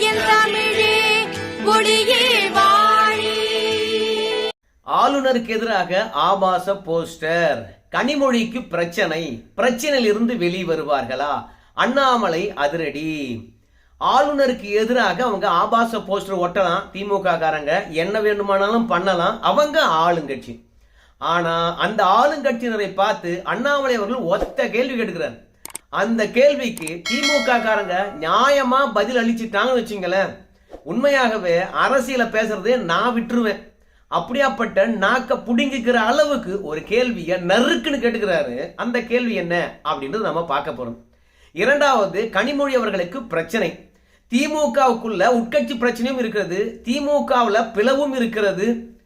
என் தமிழே வாழி. ஆளுநருக்கு எதிராக ஆபாச போஸ்டர். கனிமொழிக்கு பிரச்சனை பிரச்சனையில் இருந்து வெளிவருவார்களா? அண்ணாமலை அதிரடி. ஆளுநருக்கு எதிராக அவங்க ஆபாச போஸ்டர் ஒட்டலாம் திமுக காரங்க என்ன வேண்டுமானாலும் பண்ணலாம் அவங்க ஆளுங்கட்சி. ஆனா அந்த ஆளுங்கட்சியினரை பார்த்து அண்ணாமலை அவர்கள் ஒத்த கேள்வி கேட்கிறார் அந்த கேள்விக்கு திமுக காரங்க நியாயமா பதில் அளிச்சிட்டாங்கன்னு வச்சுங்களேன். உண்மையாகவே அரசியல பேசுறதே நான் விட்டுருவேன். அப்படியாப்பட்ட நாக்க புடுங்கிக்கிற அளவுக்கு ஒரு கேள்வியை நறுக்குன்னு கேட்டுக்கிறாரு. அந்த கேள்வி என்ன? அப்படின்றது நம்ம பார்க்க போறோம். இரண்டாவது கனிமொழி அவர்களுக்கு பிரச்சனை. திமுகவுக்குள்ள உட்கட்சி பிரச்சனையும் இருக்கிறது. திமுகவுல பிளவும் இருக்கிறது.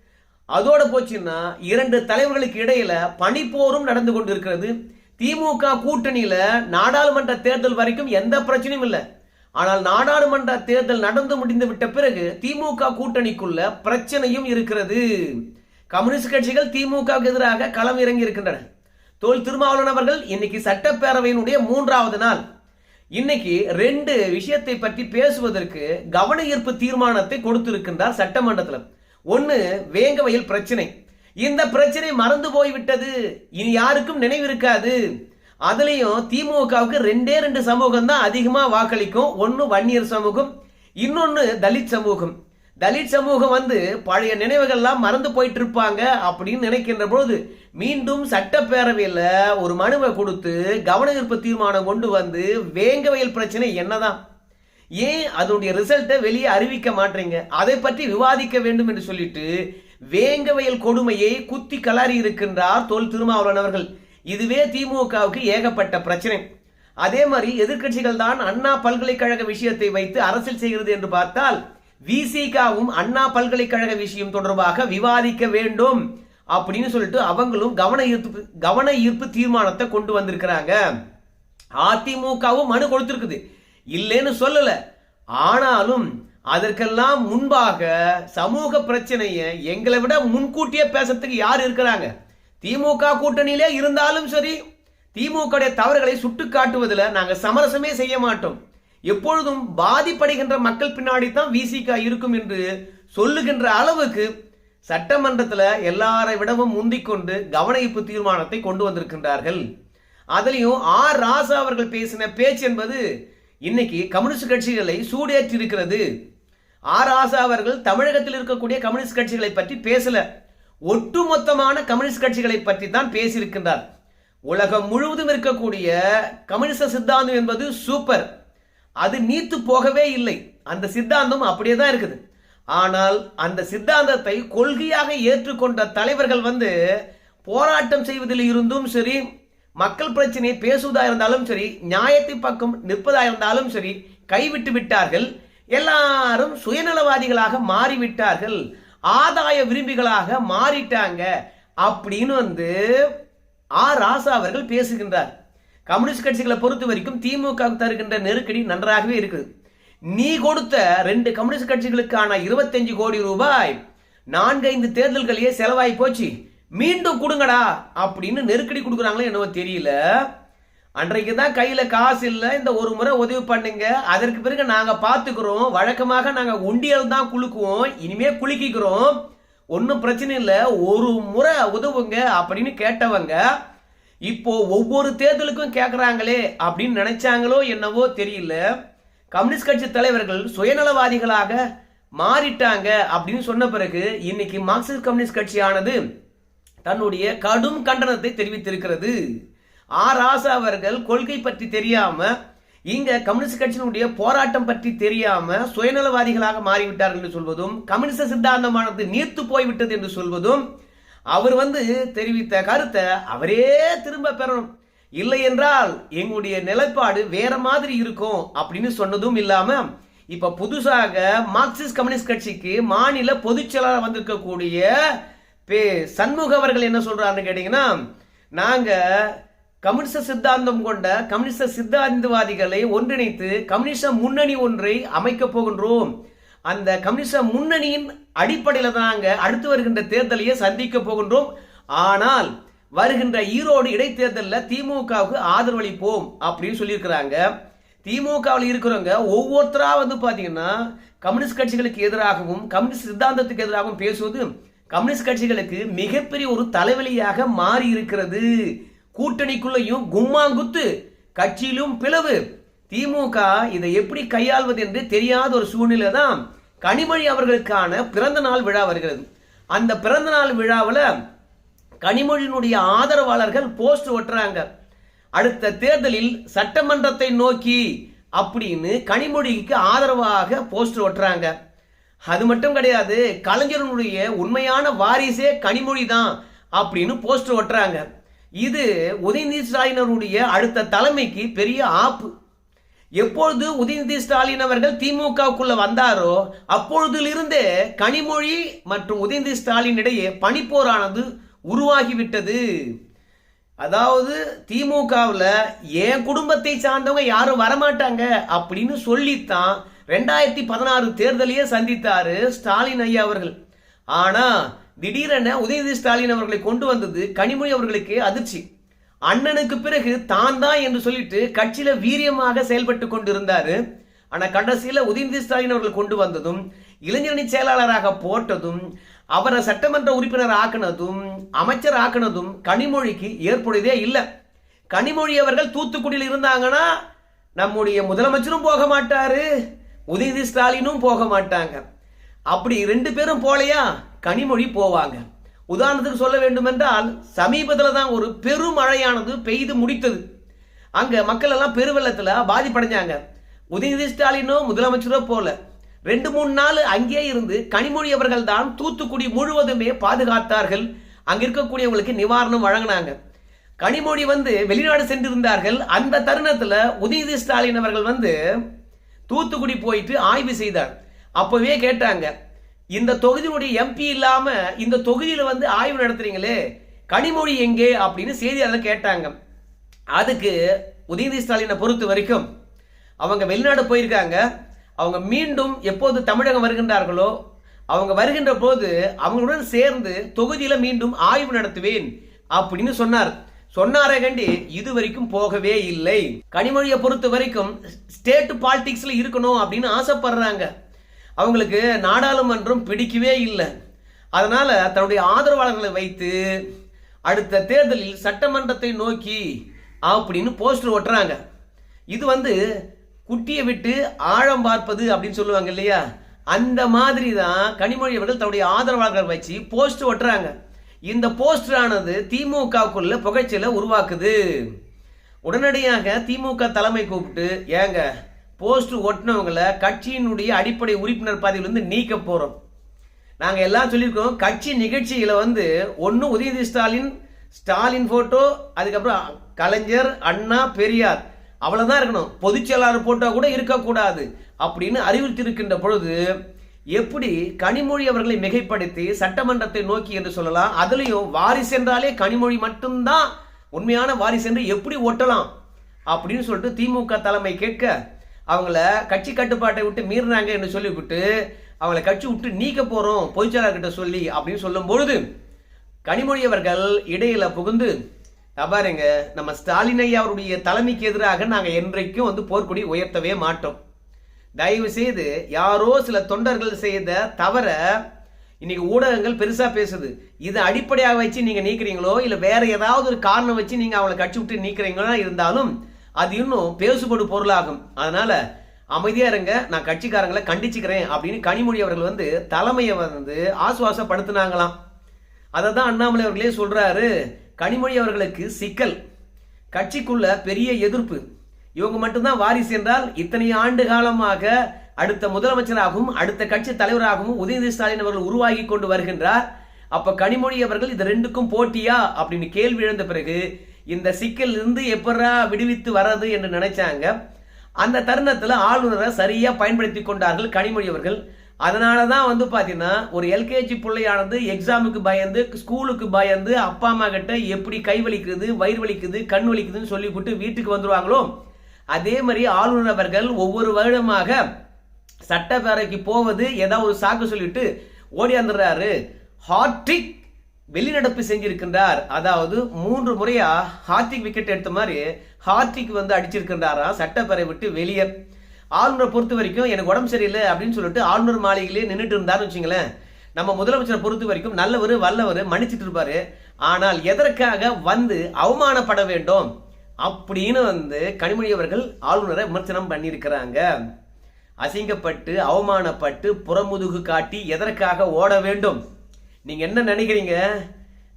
அதோட போச்சுன்னா இரண்டு தலைவர்களுக்கு இடையில பனிப்போரும் நடந்து கொண்டிருக்கிறது. திமுக கூட்டணியில நாடாளுமன்ற தேர்தல் வரைக்கும் எந்த பிரச்சனையும் இல்லை. ஆனால் நாடாளுமன்ற தேர்தல் நடந்து முடிந்து விட்ட பிறகு திமுக கூட்டணிக்குள்ள பிரச்சனையும் இருக்கிறது. கம்யூனிஸ்ட் கட்சிகள் திமுகவுக்கு எதிராக களம் இறங்கி இருக்கின்றன. தோல் திருமாவளவன் அவர்கள் இன்னைக்கு சட்டப்பேரவையினுடைய மூன்றாவது நாள். இன்னைக்கு ரெண்டு விஷயத்தை பற்றி பேசுவதற்கு கவன ஈர்ப்பு தீர்மானத்தை கொடுத்திருக்கின்றார் சட்டமன்றத்தில். ஒன்னு வேங்கவையில் பிரச்சனை. இந்த பிரச்சனை மறந்து போய்விட்டது. இனி யாருக்கும் நினைவு இருக்காது. அதுலேயும் திமுகவுக்கு ரெண்டே ரெண்டு சமூகம் தான் அதிகமாக வாக்களிக்கும். ஒன்று வன்னியர் சமூகம் இன்னொன்று தலித் சமூகம். தலித் சமூகம் வந்து பழைய நினைவுகள்லாம் மறந்து போயிட்டு இருப்பாங்க அப்படின்னு நினைக்கின்ற பொழுது மீண்டும் சட்டப்பேரவையில் ஒரு மனுவை கொடுத்து கவன ஈர்ப்பு தீர்மானம் கொண்டு வந்து வேங்கவயல் பிரச்சனை என்னதான்? ஏன் அதனுடைய ரிசல்ட்டை வெளியே அறிவிக்க மாட்டீங்க? அதை பற்றி விவாதிக்க வேண்டும் என்று சொல்லிட்டு வேங்கவயல் கொடுமையை குத்தி கலாரி இருக்கின்றார் தோல் திருமாவளவன் அவர்கள். இதுவே திமுகவுக்கு ஏகப்பட்ட பிரச்சனை. அதே மாதிரி எதிர்க்கட்சிகள் தான் அண்ணா பல்கலைக்கழக விஷயத்தை வைத்து அரசியல் செய்கிறது என்று பார்த்தால் விசிகாவும் அண்ணா பல்கலைக்கழக விஷயம் தொடர்பாக விவாதிக்க வேண்டும் அப்படின்னு சொல்லிட்டு அவங்களும் கவன ஈர்ப்பு கவன ஈர்ப்பு தீர்மானத்தை கொண்டு வந்திருக்கிறாங்க. அதிமுகவும் மனு கொடுத்திருக்குது. இல்லைன்னு சொல்லல. ஆனாலும் அதற்கெல்லாம் முன்பாக சமூக பிரச்சனையை எங்களை விட முன்கூட்டியே பேசுறதுக்கு யார் இருக்கிறாங்க? திமுக கூட்டணியிலே இருந்தாலும் சரி திமுக தவறுகளை சுட்டு காட்டுவதில் நாங்கள் சமரசமே செய்ய மாட்டோம். எப்பொழுதும் பாதிப்படைகின்ற மக்கள் பின்னாடி தான் விசிகா இருக்கும் என்று சொல்லுகின்ற அளவுக்கு சட்டமன்றத்தில் எல்லாரை விடவும் முந்திக்கொண்டு கவன ஈர்ப்பு தீர்மானத்தை கொண்டு வந்திருக்கின்றார்கள். அதுலேயும் ஆர் ராசா அவர்கள் பேசின பேச்சு என்பது இன்னைக்கு கம்யூனிஸ்ட் கட்சிகளை சூடேற்றி இருக்கிறது ஆர் ஆசா அவர்கள் தமிழகத்தில் இருக்கக்கூடிய கம்யூனிஸ்ட் கட்சிகளை பற்றி பேசல. ஒட்டுமொத்தமான கம்யூனிஸ்ட் கட்சிகளை பற்றி தான் பேசியிருக்கின்றார். உலகம் முழுவதும் இருக்கக்கூடிய கம்யூனிச சித்தாந்தம் என்பது சூப்பர். அது நீத்து போகவே இல்லை. அந்த சித்தாந்தம் அப்படியே தான் இருக்குது. ஆனால் அந்த சித்தாந்தத்தை கொள்கையாக ஏற்றுக்கொண்ட தலைவர்கள் வந்து போராட்டம் செய்வதில் இருந்தும் சரி மக்கள் பிரச்சனையை பேசுவதா இருந்தாலும் சரி நியாயத்தை பக்கம் நிற்பதா இருந்தாலும் சரி கைவிட்டு விட்டார்கள். எல்லாரும் சுயநலவாதிகளாக மாறிவிட்டார்கள். ஆதாய விரும்பிகளாக மாறிட்டாங்க. அப்படின்னு வந்து ஆர் ராசா அவர்கள் பேசுகின்றார். கம்யூனிஸ்ட் கட்சிகளை பொறுத்த வரைக்கும் திமுக தருகின்ற நெருக்கடி நன்றாகவே இருக்குது. நீ கொடுத்த ரெண்டு கம்யூனிஸ்ட் கட்சிகளுக்கான இருபத்தஞ்சு கோடி ரூபாய் நான்கைந்து தேர்தல்களையே செலவாகி போச்சு. மீண்டும் கொடுங்கடா அப்படின்னு நெருக்கடி கொடுக்குறாங்களோ என்னவோ தெரியல. அன்றைக்கு தான் கையில் காசு இல்லை இந்த ஒரு முறை உதவி பண்ணுங்க. அதற்கு பிறகு நாங்கள் பார்த்துக்கிறோம். வழக்கமாக நாங்கள் உண்டியல் தான் குலுக்குவோம். இனிமே குலுக்கிக்கிறோம். ஒன்றும் பிரச்சனை இல்லை. ஒரு முறை உதவுங்க அப்படின்னு கேட்டவங்க இப்போ ஒவ்வொரு தேர்தலுக்கும் கேட்குறாங்களே அப்படின்னு நினைச்சாங்களோ என்னவோ தெரியல. கம்யூனிஸ்ட் கட்சி தலைவர்கள் சுயநலவாதிகளாக மாறிட்டாங்க அப்படின்னு சொன்ன பிறகு இன்னைக்கு மார்க்சிஸ்ட் கம்யூனிஸ்ட் கட்சியானது தன்னுடைய கடும் கண்டனத்தை தெரிவித்திருக்கிறது. ஆர். ராசா அவர்கள் கொள்கை பற்றி தெரியாம இங்க கம்யூனிஸ்ட் கட்சியினுடைய போராட்டம் பற்றி தெரியாம சுயநலவாதிகளாக மாறிவிட்டார்கள் என்று சொல்வதும் கம்யூனிஸ்ட சித்தாந்தமானது நீர்த்து போய்விட்டது என்று சொல்வதும் அவர் வந்து தெரிவித்த கருத்தை அவரே திரும்ப பெறணும். இல்லை என்றால் எங்களுடைய நிலைப்பாடு வேற மாதிரி இருக்கும் அப்படின்னு சொன்னதும் இல்லாம இப்ப புதுசாக மார்க்சிஸ்ட் கம்யூனிஸ்ட் கட்சிக்கு மாநில பொதுச் செயலாளர் வந்திருக்கக்கூடிய பே சண்முக அவர்கள் என்ன சொல்றாருன்னு கேட்டீங்கன்னா நாங்க கம்யூனிச சித்தாந்தம் கொண்ட கம்யூனிச சித்தாந்தவாதிகளை ஒன்றிணைத்து கம்யூனிச முன்னணி ஒன்றை அமைக்க போகின்றோம். அந்த கம்யூனிச முன்னணியின் அடிப்படையில் தாங்க அடுத்து வருகின்ற தேர்தலையே சந்திக்க போகின்றோம். ஆனால் வருகின்ற ஈரோடு இடைத்தேர்தலில் திமுகவுக்கு ஆதரவளிப்போம் அப்படின்னு சொல்லியிருக்கிறாங்க. திமுகவில் இருக்கிறவங்க ஒவ்வொருத்தரா வந்து பார்த்தீங்கன்னா கம்யூனிஸ்ட் கட்சிகளுக்கு எதிராகவும் கம்யூனிஸ்ட் சித்தாந்தத்துக்கு எதிராகவும் பேசுவது கம்யூனிஸ்ட் கட்சிகளுக்கு மிகப்பெரிய ஒரு தலைவலியாக மாறி இருக்கிறது. கூட்டணிக்குள்ளேயும் கும்மாங்குத்து கட்சியிலும் பிளவு. திமுக இதை எப்படி கையாள்வது என்று தெரியாத ஒரு சூழ்நிலை தான் கனிமொழி அவர்களுக்கான பிறந்த நாள் விழா வருகிறது. அந்த பிறந்த நாள் விழாவில் கனிமொழியினுடைய ஆதரவாளர்கள் போஸ்ட் ஒட்டுறாங்க. அடுத்த தேர்தலில் சட்டமன்றத்தை நோக்கி அப்படின்னு கனிமொழிக்கு ஆதரவாக போஸ்டர் ஒட்டுறாங்க. அது மட்டும் கிடையாது கலைஞரனுடைய உண்மையான வாரிசே கனிமொழி தான் அப்படின்னு போஸ்டர் ஒட்டுறாங்க. இது உதயநிதி ஸ்டாலினருடைய அடுத்த தலைமைக்கு பெரிய ஆப்பு. எப்பொழுது உதயநிதி ஸ்டாலின் அவர்கள் திமுகவுக்குள்ள வந்தாரோ அப்பொழுதிலிருந்தே கனிமொழி மற்றும் உதயநிதி ஸ்டாலின் இடையே பனிப்போரானது உருவாகிவிட்டது. அதாவது திமுகவில் என் குடும்பத்தை சார்ந்தவங்க யாரும் வரமாட்டாங்க அப்படின்னு சொல்லித்தான் ரெண்டாயிரத்தி பதினாறு தேர்தலையே சந்தித்தாரு ஸ்டாலின் ஐயா அவர்கள். ஆனால் திடீரென உதயநிதி ஸ்டாலின் அவர்களை கொண்டு வந்தது கனிமொழி அவர்களுக்கு அதிர்ச்சி. அண்ணனுக்கு பிறகு தான் தான் என்று சொல்லிட்டு கட்சியில வீரியமாக செயல்பட்டு கொண்டிருந்தாரு. ஆனா கடைசியில உதயநிதி ஸ்டாலின் அவர்கள் கொண்டு வந்ததும் இளைஞரணி செயலாளராக போட்டதும் அவரை சட்டமன்ற உறுப்பினர் ஆக்கினதும் அமைச்சர் ஆக்கினதும் கனிமொழிக்கு ஏற்புடையதே இல்லை. கனிமொழி அவர்கள் தூத்துக்குடியில் இருந்தாங்கன்னா நம்முடைய முதலமைச்சரும் போக மாட்டாரு உதயநிதி ஸ்டாலினும் போக மாட்டாங்க. அப்படி ரெண்டு பேரும் போலையா? கனிமொழி போவாங்க. உதாரணத்துக்கு சொல்ல வேண்டுமென்றால் சமீபத்தில் தான் ஒரு பெருமழையானது பெய்து முடித்தது. அங்கே மக்கள் எல்லாம் பெருவெள்ளத்தில் பாதிப்படைஞ்சாங்க. உதயநிதி ஸ்டாலினோ முதலமைச்சரோ போல. ரெண்டு மூணு நாள் அங்கேயே இருந்து கனிமொழி அவர்கள் தான் தூத்துக்குடி முழுவதுமே பாதுகாத்தார்கள். அங்கே இருக்கக்கூடியவங்களுக்கு நிவாரணம் வழங்கினாங்க. கனிமொழி வந்து வெளிநாடு சென்றிருந்தார்கள். அந்த தருணத்தில் உதயநிதி ஸ்டாலின் அவர்கள் வந்து தூத்துக்குடி போயிட்டு ஆய்வு செய்தார். அப்போவே கேட்டாங்க இந்த தொகுதியினுடைய எம்பி இல்லாம இந்த தொகுதியில வந்து ஆய்வு நடத்துறீங்களே? கனிமொழி எங்கே? அப்படின்னு செய்தியாளர் கேட்டாங்க. அதுக்கு உதயநிதி ஸ்டாலினை பொறுத்த வரைக்கும் அவங்க வெளிநாடு போயிருக்காங்க. அவங்க மீண்டும் எப்போது தமிழகம் வருகின்றார்களோ அவங்க வருகின்ற போது அவங்களுடன் சேர்ந்து தொகுதியில மீண்டும் ஆய்வு நடத்துவேன் அப்படின்னு சொன்னார். சொன்னாரே கண்டி இது வரைக்கும் போகவே இல்லை. கனிமொழியை பொறுத்த வரைக்கும் ஸ்டேட் பாலிடிக்ஸ்ல இருக்கணும் அப்படின்னு ஆசைப்படுறாங்க. அவங்களுக்கு நாடாளுமன்றம் பிடிக்கவே இல்லை. அதனால தன்னுடைய ஆதரவாளர்களை வைத்து அடுத்த தேர்தலில் சட்டமன்றத்தை நோக்கி அப்படின்னு போஸ்டர் ஒட்டுறாங்க. இது வந்து குட்டியை விட்டு ஆழம் பார்ப்பது அப்படின்னு சொல்லுவாங்க இல்லையா? அந்த மாதிரி தான் கனிமொழி அவர்கள் தன்னுடைய ஆதரவாளர்கள் வச்சு போஸ்டர் ஒட்டுறாங்க. இந்த போஸ்டர் ஆனது திமுகவுக்குள்ள புகைச்சலை உருவாக்குது. உடனடியாக திமுக தலைமை கூப்பிட்டு ஏங்க போஸ்ட் ஒட்டினவங்களை கட்சியினுடைய அடிப்படை உறுப்பினர் பதவியிலிருந்து நீக்க போறோம். நாங்க எல்லாம் சொல்லியிருக்கோம் கட்சி நிகழ்ச்சிகளை வந்து ஒன்று உதயநிதி ஸ்டாலின் ஸ்டாலின் போட்டோ அதுக்கப்புறம் கலைஞர் அண்ணா பெரியார் அவ்வளவுதான் இருக்கணும். பொதுச்செயலாளர் போட்டோ கூட இருக்கக்கூடாது அப்படின்னு அறிவித்திருக்கின்ற பொழுது எப்படி கனிமொழி அவர்களை மிகைப்படுத்தி சட்டமன்றத்தை நோக்கி என்று சொல்லலாம் அதுலயும் வாரிசு என்றாலே கனிமொழி மட்டும்தான் உண்மையான வாரிசு என்று எப்படி ஒட்டலாம் அப்படின்னு சொல்லிட்டு திமுக தலைமை கேட்க அவங்கள கட்சி கட்டுப்பாட்டை விட்டு மீறினாங்க என்று சொல்லிவிட்டு அவங்கள கட்சி விட்டு நீக்க போகிறோம் பொதுச்செயலாளர்கிட்ட சொல்லி அப்படின்னு சொல்லும் பொழுது கனிமொழி அவர்கள் இடையில புகுந்து பாருங்க நம்ம ஸ்டாலின் ஐயா அவருடைய தலைமைக்கு எதிராக நாங்கள் என்றைக்கும் வந்து போர்க்கொடி உயர்த்தவே மாட்டோம். தயவு செய்து யாரோ சில தொண்டர்கள் செய்த தவற இன்னைக்கு ஊடகங்கள் பெருசா பேசுது. இதை அடிப்படையாக வச்சு நீங்க நீக்கிறீங்களோ இல்ல வேற ஏதாவது ஒரு காரணம் வச்சு நீங்க அவங்களை கட்சி விட்டு நீக்கிறீங்களோ இருந்தாலும் அது இன்னும் பேசுபடு பொருளாகும். அதனால அமைதியா இருங்க நான் கட்சிக்காரங்களை கண்டிச்சுக்கிறேன் அப்படின்னு கனிமொழி அவர்கள் வந்து தலைமையை வந்து ஆசுவாசப்படுத்தினாங்களாம். அதை தான் அண்ணாமலை அவர்களே சொல்றாரு கனிமொழி அவர்களுக்கு சிக்கல். கட்சிக்குள்ள பெரிய எதிர்ப்பு. இவங்க மட்டும்தான் வாரிசு என்றால் இத்தனை ஆண்டு காலமாக அடுத்த முதலமைச்சராகவும் அடுத்த கட்சி தலைவராகவும் உதயநிதி ஸ்டாலின் அவர்கள் உருவாகி கொண்டு வருகின்றார். அப்ப கனிமொழி அவர்கள் இது ரெண்டுக்கும் போட்டியா அப்படின்னு கேள்வி எழுந்த பிறகு இந்த சிக்கல் இருந்து எப்படா விடுவித்து வர்றது என்று நினைச்சாங்க? அந்த தருணத்தில் ஆளுநரை சரியாக பயன்படுத்தி கொண்டார்கள் கனிமொழி அவர்கள். அதனால தான் வந்து பார்த்தீங்கன்னா ஒரு எல்கேஜி பிள்ளையானது எக்ஸாமுக்கு பயந்து ஸ்கூலுக்கு பயந்து அப்பா அம்மா கிட்ட எப்படி கை வலிக்குது வயிறு வலிக்குது கண் வலிக்குதுன்னு சொல்லிவிட்டு வீட்டுக்கு வந்துடுவாங்களோ அதே மாதிரி ஆளுநர் அவர்கள் ஒவ்வொரு வருடமாக சட்டப்பேரவைக்கு போவது ஏதாவது ஒரு சாக்கு சொல்லிட்டு ஓடியாந்துடுறாரு ஹார்டிக் வெளிநடப்பு செஞ்சிருக்கின்றார். அதாவது மூன்று முறையா ஹார்திக் விக்கெட் எடுத்த மாதிரி ஹார்திக் வந்து அடிச்சிருக்கின்றாரா சட்டப்பேரவை விட்டு வெளியே. ஆளுநரை பொறுத்த வரைக்கும் எனக்கு உடம்பு சரியில்லை அப்படின்னு சொல்லிட்டு ஆளுநர் மாளிகையிலே நின்றுட்டு இருந்தாருன்னு வச்சுங்களேன். நம்ம முதலமைச்சரை பொறுத்த வரைக்கும் நல்லவர் வல்லவர் மன்னிச்சிட்டு இருப்பாரு. ஆனால் எதற்காக வந்து அவமானப்பட வேண்டும் அப்படின்னு வந்து கனிமொழி அவர்கள் ஆளுநரை விமர்சனம் பண்ணியிருக்கிறாங்க. அசிங்கப்பட்டு அவமானப்பட்டு புறமுதுகு காட்டி எதற்காக ஓட வேண்டும்? நீங்கள் என்ன நினைக்கிறீங்க?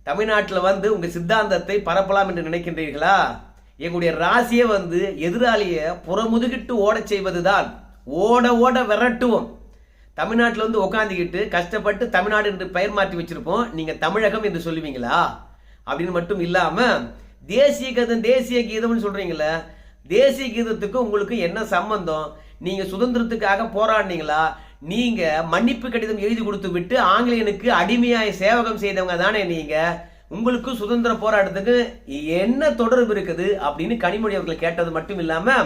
தமிழ்நாட்டில் வந்து உங்கள் சித்தாந்தத்தை பரப்பலாம் என்று நினைக்கின்றீர்களா? எங்களுடைய ராசியை வந்து எதிராளியை புறமுதுகிட்டு ஓடச் செய்வதுதான். ஓட ஓட விரட்டுவோம். தமிழ்நாட்டில் வந்து உட்காந்துக்கிட்டு கஷ்டப்பட்டு தமிழ்நாடு என்று பெயர் மாற்றி வச்சிருப்போம். நீங்கள் தமிழகம் என்று சொல்லுவீங்களா? அப்படின்னு மட்டும் இல்லாமல் தேசிய கீதம் தேசிய கீதம்னு சொல்கிறீங்களே தேசிய கீதத்துக்கும் உங்களுக்கு என்ன சம்பந்தம்? நீங்கள் சுதந்திரத்துக்காக போராடினீங்களா? நீங்க மன்னிப்பு கடிதம் எழுதி கொடுத்து விட்டு ஆங்கிலேயனுக்கு அடிமையாய் சேவகம் செய்தவங்க தானே நீங்க. உங்களுக்கு சுதந்திர போராட்டத்துக்கு என்ன தொடர்பு இருக்குது அப்படின்னு கனிமொழி அவர்கள் கேட்டது மட்டும் இல்லாம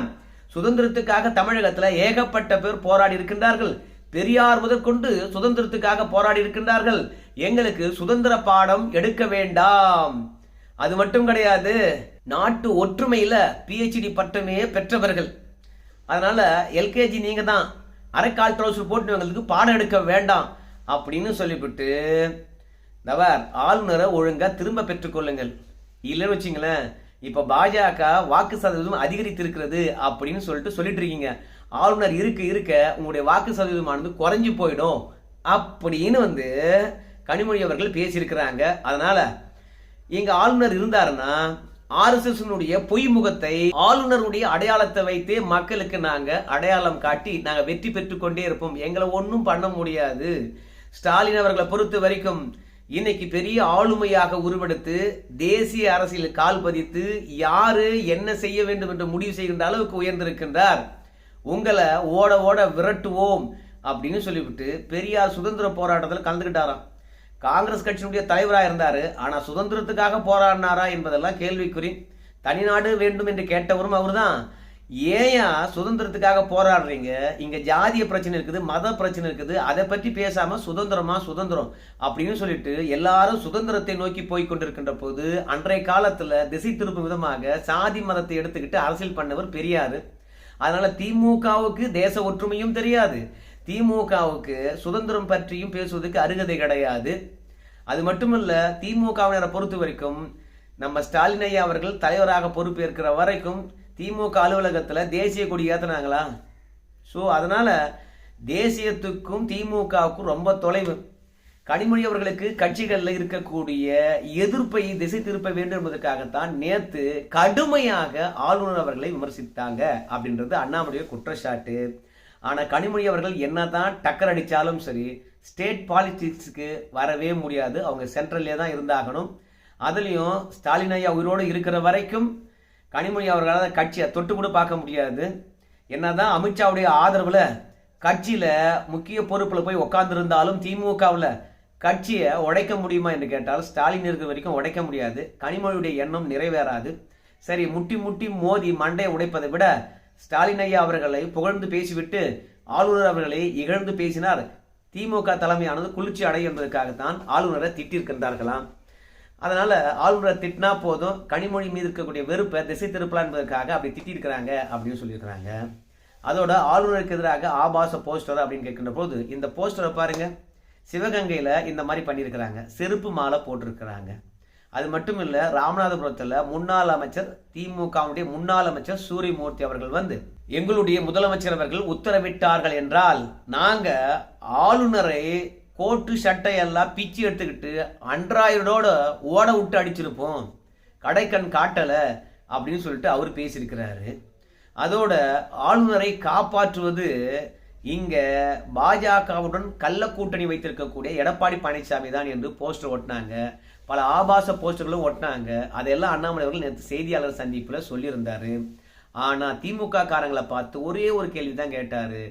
சுதந்திரத்துக்காக தமிழகத்துல ஏகப்பட்ட பேர் போராடி இருக்கின்றார்கள். பெரியார் முதற்கொண்டு சுதந்திரத்துக்காக போராடி இருக்கின்றார்கள். எங்களுக்கு சுதந்திர பாடம் எடுக்க வேண்டாம். அது மட்டும் கிடையாது நாட்டு ஒற்றுமையில பிஹெச்டி பட்டமே பெற்றவர்கள். அதனால எல்கேஜி நீங்க தான் அரைக்கால் ட்ரௌசர் போட்டுவங்களுக்கு பாடம் எடுக்க வேண்டாம் அப்படின்னு சொல்லிவிட்டு நவர் ஆளுநரை ஒழுங்காக திரும்ப பெற்றுக்கொள்ளுங்கள் இல்லைன்னு வச்சுங்களேன் இப்போ பாஜக வாக்கு சதவீதம் அதிகரித்திருக்கிறது அப்படின்னு சொல்லிட்டு சொல்லிட்டு இருக்கீங்க. ஆளுநர் இருக்க இருக்க உங்களுடைய வாக்கு சதவீதமானது குறைஞ்சு போயிடும் அப்படின்னு வந்து கனிமொழி அவர்கள் பேசியிருக்கிறாங்க. அதனால் எங்கள் ஆளுநர் இருந்தாருன்னா ஆர்எஸ்எஸ்னுடைய பொய் முகத்தை ஆளுநருடைய அடையாளத்தை வைத்தே மக்களுக்கு நாங்க அடையாளம் காட்டி நாங்க வெற்றி பெற்றுக் கொண்டே இருப்போம். எங்களை ஒன்றும் பண்ண முடியாது. ஸ்டாலின் அவர்களை பொறுத்த வரைக்கும் இன்னைக்கு பெரிய ஆளுமையாக உருவெடுத்து தேசிய அரசியல் கால் பதித்து யாரு என்ன செய்ய வேண்டும் என்று முடிவு செய்கின்ற அளவுக்கு உயர்ந்திருக்கின்றார். உங்களை ஓட ஓட விரட்டுவோம் அப்படின்னு சொல்லிவிட்டு பெரியார் சுதந்திர போராட்டத்தில் கலந்துக்கிட்டாராம் காங்கிரஸ் கட்சியினுடைய தலைவராக இருந்தார். ஆனால் சுதந்திரத்துக்காக போராடினாரா என்பதெல்லாம் கேள்விக்குறி. தனிநாடு வேண்டும் என்று கேட்டவரும் அவர் தான் ஏயா சுதந்திரத்துக்காக போராடுறீங்க? இங்கே ஜாதிய பிரச்சனை இருக்குது மத பிரச்சனை இருக்குது. அதை பற்றி பேசாமல் சுதந்திரமா சுதந்திரம் அப்படின்னு சொல்லிட்டு எல்லாரும் சுதந்திரத்தை நோக்கி போய் கொண்டிருக்கின்ற போது அன்றைய காலத்தில் திசை திருப்பும் விதமாக சாதி மதத்தை எடுத்துக்கிட்டு அரசியல் பண்ணவர் பெரியார். அதனால் திமுகவுக்கு தேச ஒற்றுமையும் தெரியாது. திமுகவுக்கு சுதந்திரம் பற்றியும் பேசுவதற்கு அருகதை கிடையாது. அது மட்டுமல்ல திமுகவினரை பொறுத்த வரைக்கும் நம்ம ஸ்டாலின் ஐயா அவர்கள் தலைவராக பொறுப்பேற்கிற வரைக்கும் திமுக அலுவலகத்தில் தேசிய கொடி ஏற்றினாங்களா ஸோ அதனால் தேசியத்துக்கும் திமுகவுக்கும் ரொம்ப தொலைவு. கனிமொழி அவர்களுக்கு கட்சிகளில் இருக்கக்கூடிய எதிர்ப்பை திசை திருப்ப வேண்டும் என்பதற்காகத்தான் நேற்று கடுமையாக ஆளுநர் அவர்களை விமர்சித்தாங்க அப்படின்றது அண்ணாமலைய குற்றச்சாட்டு. ஆனால் கனிமொழி அவர்கள் என்ன தான் டக்கர் அடித்தாலும் சரி ஸ்டேட் பாலிட்டிக்ஸுக்கு வரவே முடியாது. அவங்க சென்ட்ரல்லே தான் இருந்தாகணும். அதுலேயும் ஸ்டாலின் ஐயா உயிரோடு இருக்கிற வரைக்கும் கனிமொழி அவர்களால் கட்சியை தொட்டு கூட பார்க்க முடியாது. என்ன தான் அமித்ஷாவுடைய ஆதரவில் கட்சியில் முக்கிய பொறுப்பில் போய் உட்காந்துருந்தாலும் திமுகவில் கட்சியை உடைக்க முடியுமா என்று கேட்டால் ஸ்டாலின் இருக்கிற வரைக்கும் உடைக்க முடியாது. கனிமொழியுடைய எண்ணம் நிறைவேறாது. சரி முட்டி முட்டி மோதி மண்டையை உடைப்பதை விட ஸ்டாலின் ஐயா அவர்களை புகழ்ந்து பேசிவிட்டு ஆளுநர் அவர்களை இகழ்ந்து பேசினார். திமுக தலைமையானது குளிர்ச்சி அடையும் என்பதற்காகத்தான் ஆளுநரை திட்டிருக்கின்றார்களாம் அதனால் ஆளுநரை திட்டினா போதும் கனிமொழி மீது இருக்கக்கூடிய வெறுப்பை திசை திருப்பலாம் என்பதற்காக அப்படி திட்டிருக்கிறாங்க அப்படின்னு சொல்லியிருக்கிறாங்க. அதோட ஆளுநருக்கு எதிராக ஆபாச போஸ்டர் அப்படின்னு கேட்கின்ற போது இந்த போஸ்டரை பாருங்கள் சிவகங்கையில் இந்த மாதிரி பண்ணியிருக்கிறாங்க. செருப்பு மாலை போட்டிருக்கிறாங்க. அது மட்டும் இல்லை ராமநாதபுரத்தில் முன்னாள் அமைச்சர் திமுகவுடைய முன்னாள் அமைச்சர் சூரியமூர்த்தி அவர்கள் வந்து எங்களுடைய முதலமைச்சர் அவர்கள் உத்தரவிட்டார்கள் என்றால் நாங்க ஆளுநரை கோட்டு சட்டை எல்லாம் பிச்சு எடுத்துக்கிட்டு அன்றாயிரோட ஓட விட்டு அடிச்சிருப்போம் கடைக்கண் காட்டலை அப்படின்னு சொல்லிட்டு அவர் பேசியிருக்கிறாரு. அதோட ஆளுநரை காப்பாற்றுவது இங்க பாஜகவுடன் கள்ள கூட்டணி வைத்திருக்கக்கூடிய எடப்பாடி பழனிசாமி தான் என்று போஸ்டர் ஒட்டினாங்க. பல ஆபாச போஸ்டர்களும் ஒட்டினாங்க. அதெல்லாம் அண்ணாமலை அவர்கள் நேற்று செய்தியாளர் சந்திப்பில் சொல்லியிருந்தாரு. ஆனால் திமுக காரங்களை பார்த்து ஒரே ஒரு கேள்வி தான் கேட்டாரு.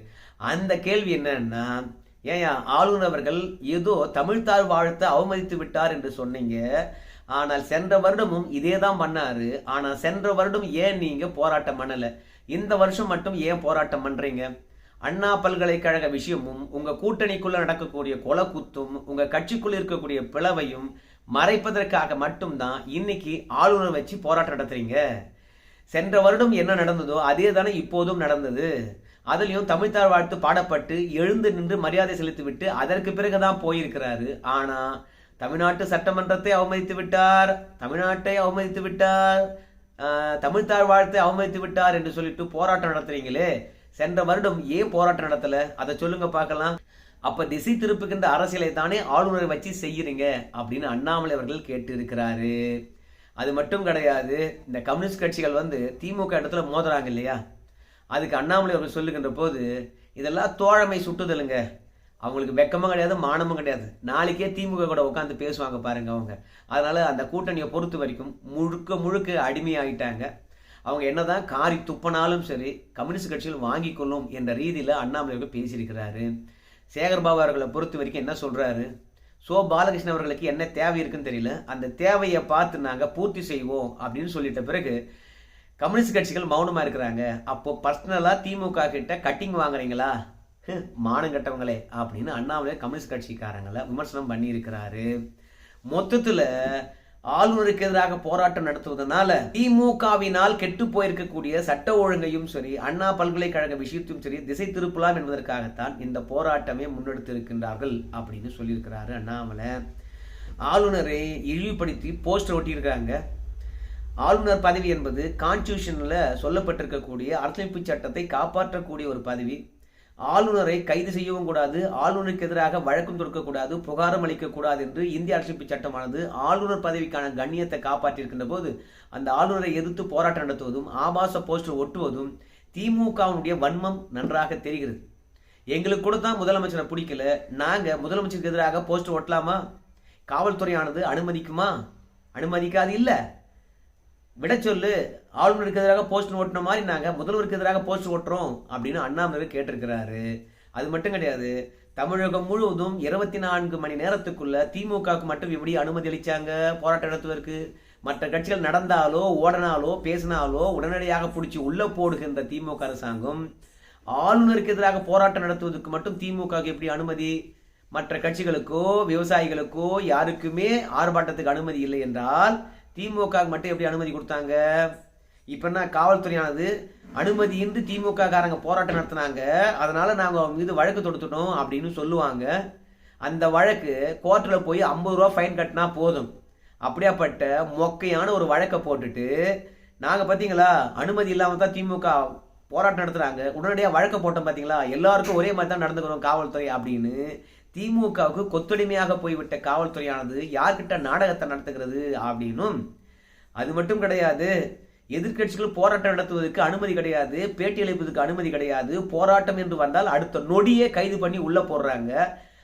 அந்த கேள்வி என்னன்னா ஏன் ஆளுநர் அவர்கள் ஏதோ தமிழ்தாழ் வாழ்த்தை அவமதித்து விட்டார் என்று சொன்னீங்க. ஆனால் சென்ற வருடமும் இதே தான் பண்ணாரு. ஆனால் சென்ற வருடம் ஏன் நீங்க போராட்டம் பண்ணலை? இந்த வருஷம் மட்டும் ஏன் போராட்டம் பண்றீங்க? அண்ணா பல்கலைக்கழக விஷயமும் உங்க கூட்டணிக்குள்ள நடக்கக்கூடிய கொலக்குத்தும் உங்க கட்சிக்குள்ள இருக்கக்கூடிய பிளவையும் மறைப்பதற்காக மட்டும்தான் இன்னைக்கு ஆளுநர் வச்சு போராட்டம் நடத்துறீங்க. சென்ற வருடம் என்ன நடந்ததோ அதே தானே இப்போதும் நடந்தது. அதுலேயும் தமிழ்த்தார் வாழ்த்து பாடப்பட்டு எழுந்து நின்று மரியாதை செலுத்திவிட்டு அதற்கு பிறகுதான் போயிருக்கிறாரு. ஆனா தமிழ்நாட்டு சட்டமன்றத்தை அவமதித்து விட்டார் தமிழ்நாட்டை அவமதித்து விட்டார் தமிழ்த்தார் வாழ்த்தை அவமதித்து விட்டார் என்று சொல்லிட்டு போராட்டம் நடத்துறீங்களே. சென்ற வருடம் ஏன் போராட்டம் நடத்தல? அதை சொல்லுங்க பார்க்கலாம். அப்ப திசை திருப்புகின்ற அரசியலை தானே ஆளுநரை வச்சு செய்யறீங்க அப்படின்னு அண்ணாமலை அவர்கள் கேட்டு இருக்கிறாரு அது மட்டும் கிடையாது இந்த கம்யூனிஸ்ட் கட்சிகள் வந்து திமுக இடத்துல மோதுறாங்க இல்லையா? அதுக்கு அண்ணாமலை அவர்கள் சொல்லுகின்ற போது இதெல்லாம் தோழமை சுட்டுதலுங்க. அவங்களுக்கு வெக்கமும் கிடையாது மானமும் கிடையாது. நாளைக்கே திமுக கூட உட்காந்து பேசுவாங்க பாருங்க அவங்க. அதனால அந்த கூட்டணியை பொறுத்த வரைக்கும் முழுக்க முழுக்க அடிமையாகிட்டாங்க அவங்க என்னதான் காரி துப்பனாலும் சரி கம்யூனிஸ்ட் கட்சிகள் வாங்கி கொள்ளும் என்ற ரீதியில் அண்ணாமலை அவர்கள் பேசியிருக்கிறாரு. சேகர்பாபு அவர்களை பொறுத்த வரைக்கும் என்ன சொல்கிறாரு சோ பாலகிருஷ்ணன் அவர்களுக்கு என்ன தேவை இருக்குன்னு தெரியல. அந்த தேவையை பார்த்து நாங்கள் பூர்த்தி செய்வோம் அப்படின்னு சொல்லிட்ட பிறகு கம்யூனிஸ்ட் கட்சிகள் மௌனமாக இருக்கிறாங்க. அப்போது பர்சனலாக திமுக கிட்ட கட்டிங் வாங்குறீங்களா? மானம் கட்டவங்களே அப்படின்னு அண்ணாமலை கம்யூனிஸ்ட் கட்சிக்காரங்களை விமர்சனம் பண்ணியிருக்கிறாரு. மொத்தத்தில் ஆளுநருக்கு எதிராக போராட்டம் நடத்துவதனால திமுகவினால் கெட்டு போயிருக்கக்கூடிய சட்ட ஒழுங்கையும் சரி அண்ணா பல்கலைக்கழக விஷயத்தையும் சரி திசை திருப்பலாம் என்பதற்காகத்தான் இந்த போராட்டமே முன்னெடுத்து இருக்கின்றார்கள் அப்படின்னு சொல்லியிருக்கிறாரு அண்ணாமலை. ஆளுநரை இழிவுபடுத்தி போஸ்டர் ஒட்டியிருக்காங்க ஆளுநர் பதவி என்பது கான்ஸ்டியூஷனில் சொல்லப்பட்டிருக்கக்கூடிய அரசமைப்பு சட்டத்தை காப்பாற்றக்கூடிய ஒரு பதவி. ஆளுநரை கைது செய்யவும் கூடாது ஆளுநருக்கு எதிராக வழக்கம் தொடுக்கக்கூடாது புகாரம் அளிக்கக்கூடாது என்று இந்திய அரசியலமைப்பு சட்டமானது ஆளுநர் பதவிக்கான கண்ணியத்தை காப்பாற்றியிருக்கின்ற போது அந்த ஆளுநரை எதிர்த்து போராட்டம் நடத்துவதும் ஆபாச போஸ்டர் ஒட்டுவதும் திமுகவினுடைய வன்மம் நன்றாக தெரிகிறது. எங்களுக்கு கூட தான் முதலமைச்சரை பிடிக்கல நாங்கள் முதலமைச்சருக்கு எதிராக போஸ்டர் ஒட்டலாமா? காவல்துறையானது அனுமதிக்குமா? அனுமதிக்காது இல்லை. விட சொல்லு. ஆளுநருக்கு எதிராக போஸ்டர் ஓட்டின மாதிரி நாங்கள் முதல்வருக்கு எதிராக போஸ்டர் ஓட்டுறோம் அப்படின்னு அண்ணாமலை கேட்டிருக்கிறாரு. அது மட்டும் கிடையாது. தமிழகம் முழுவதும் இருபத்தி நான்கு மணி நேரத்துக்குள்ள திமுகவுக்கு மட்டும் எப்படி அனுமதி அளிச்சாங்க? போராட்டம் நடத்துவதற்கு. மற்ற கட்சிகள் நடந்தாலோ ஓடனாலோ பேசினாலோ உடனடியாக பிடிச்சி உள்ளே போடுகின்ற திமுக அரசாங்கம் ஆளுநருக்கு எதிராக போராட்டம் நடத்துவதற்கு மட்டும் திமுகவுக்கு எப்படி அனுமதி? மற்ற கட்சிகளுக்கோ விவசாயிகளுக்கோ யாருக்குமே ஆர்ப்பாட்டத்துக்கு அனுமதி இல்லை என்றால் திமுக மட்டும் எப்படி அனுமதி கொடுத்தாங்க? இப்போ என்ன காவல்துறையானது அனுமதியின்றி திமுக காரங்க போராட்டம் நடத்தினாங்க. அதனால நாங்கள் அவங்க மீது வழக்கு தொடுத்துட்டோம் அப்படின்னு சொல்லுவாங்க. அந்த வழக்கு கோர்ட்டில் போய் ஐம்பது ரூபா ஃபைன் கட்டினா போதும். அப்படியாப்பட்ட மொக்கையான ஒரு வழக்கை போட்டுட்டு நாங்கள் பார்த்தீங்களா அனுமதி இல்லாமல் தான் திமுக போராட்டம் நடத்துகிறாங்க உடனடியாக வழக்கை போட்டோம் பார்த்தீங்களா எல்லாருக்கும் ஒரே மாதிரி தான் நடந்துக்கிறோம் காவல்துறை அப்படின்னு திமுகவுக்கு கொத்தொடிமையாக போய்விட்ட காவல்துறையானது யார்கிட்ட நாடகத்தை நடத்துகிறது அப்படின்னும் அது மட்டும் கிடையாது எதிர்கட்சிகள் போராட்டம் நடத்துவதற்கு அனுமதி கிடையாது பேட்டி அளிப்பதற்கு அனுமதி கிடையாது போராட்டம் என்று வந்தால் அடுத்த நொடியே கைது பண்ணி உள்ள போடுறாங்க.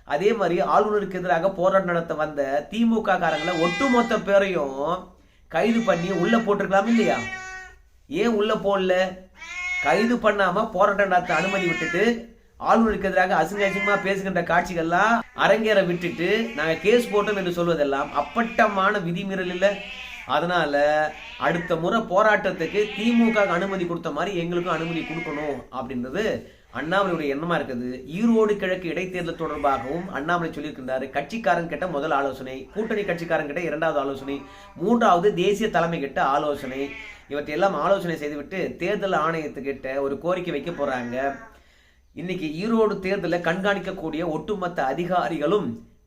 அதே மாதிரி ஆளுநருக்கு எதிராக போராட்டம் நடத்த வந்த திமுக காரங்களை ஒட்டுமொத்த பேரையும் கைது பண்ணி உள்ள போட்டிருக்கலாம் இல்லையா? ஏன் உள்ள போடல? கைது பண்ணாம போராட்டம் நடத்த அனுமதி விட்டுட்டு ஆளுநருக்கு எதிராக அசிங்க அசிங்கமா பேசுகின்ற காட்சிகள்லாம் அரங்கேற விட்டுட்டு நாங்க கேஸ் போட்டோம் என்று சொல்வதெல்லாம் அப்பட்டமான விதிமீறல் இல்ல. அதனால அடுத்த முறை போராட்டத்துக்கு திமுக அனுமதி கொடுத்த மாதிரி எங்களுக்கும் அனுமதி கொடுக்கணும் அப்படின்றது அண்ணாமலையுடைய எண்ணமா இருக்குது. ஈரோடு கிழக்கு இடைத்தேர்தல் தொடர்பாகவும் அண்ணாமலை சொல்லியிருக்கின்றாரு. கட்சிக்காரன் கிட்ட முதல் ஆலோசனை கூட்டணி கட்சிக்காரன் கிட்ட இரண்டாவது ஆலோசனை மூன்றாவது தேசிய தலைமை கிட்ட ஆலோசனை. இவற்றையெல்லாம் ஆலோசனை செய்துவிட்டு தேர்தல் ஆணையத்துக்கிட்ட ஒரு கோரிக்கை வைக்க போறாங்க. இன்னைக்கு ஈரோடு தேர்தலை கண்காணிக்கக்கூடிய ஒட்டுமொத்த அதிகாரிகளும்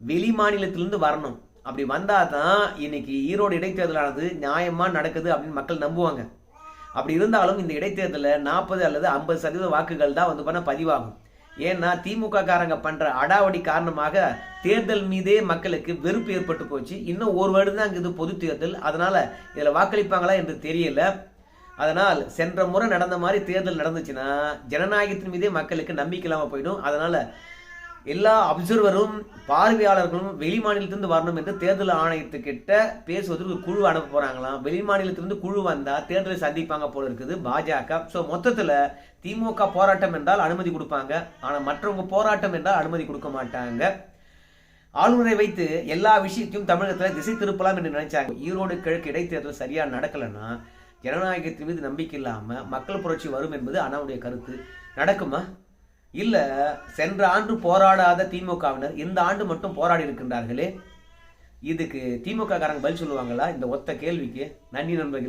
வெளி மாநிலத்திலிருந்து வரணும். அப்படி வந்தால் தான் இன்னைக்கு ஈரோடு இடைத்தேர்தலானது நியாயமாக நடக்குது அப்படின்னு மக்கள் நம்புவாங்க. அப்படி இருந்தாலும் இந்த இடைத்தேர்தலில் நாற்பது அல்லது ஐம்பது சதவீத வாக்குகள் தான் வந்து பண்ண பதிவாகும். ஏன்னா திமுக காரங்க பண்ணுற அடாவடி காரணமாக தேர்தல் மீதே மக்களுக்கு வெறுப்பு ஏற்பட்டு போச்சு. இன்னும் ஒரு வருடம் தான் இது பொது தேர்தல். அதனால் இதில் வாக்களிப்பாங்களா என்று தெரியல. அதனால் சென்ற முறை நடந்த மாதிரி தேர்தல் நடந்துச்சுன்னா ஜனநாயகத்தின் மீதே மக்களுக்கு நம்பிக்கை இல்லாமல் போயிடும். அதனால் எல்லா அப்சர்வரும் பார்வையாளர்களும் வெளி மாநிலத்திலிருந்து வரணும் என்று தேர்தல் ஆணையத்துக்கிட்ட பேசுவதற்கு குழு அனுப்ப போகிறாங்களாம் வெளி மாநிலத்திலிருந்து குழு வந்தால் தேர்தலை சந்திப்பாங்க போல இருக்குது பாஜக. ஸோ மொத்தத்தில் திமுக போராட்டம் என்றால் அனுமதி கொடுப்பாங்க. ஆனால் மற்றவங்க போராட்டம் என்றால் அனுமதி கொடுக்க மாட்டாங்க. ஆளுநரை வைத்து எல்லா விஷயத்தையும் தமிழகத்தில் திசை திருப்பலாம் என்று நினைச்சாங்க. ஈரோடு கிழக்கு இடைத்தேர்தல் சரியாக நடக்கலைன்னா ஜனநாயகத்தின் மீது நம்பிக்கை இல்லாம மக்கள் புரட்சி வரும் என்பது அண்ணாவுடைய கருத்து. நடக்குமா? இல்ல சென்ற ஆண்டு போராடாத திமுகவினர் இந்த ஆண்டு மட்டும் போராடி இருக்கின்றார்களே? இதுக்கு திமுக காரங்க பதில் சொல்லுவாங்களா? இந்த ஒத்த கேள்விக்கு. நன்றி நண்பர்கள்.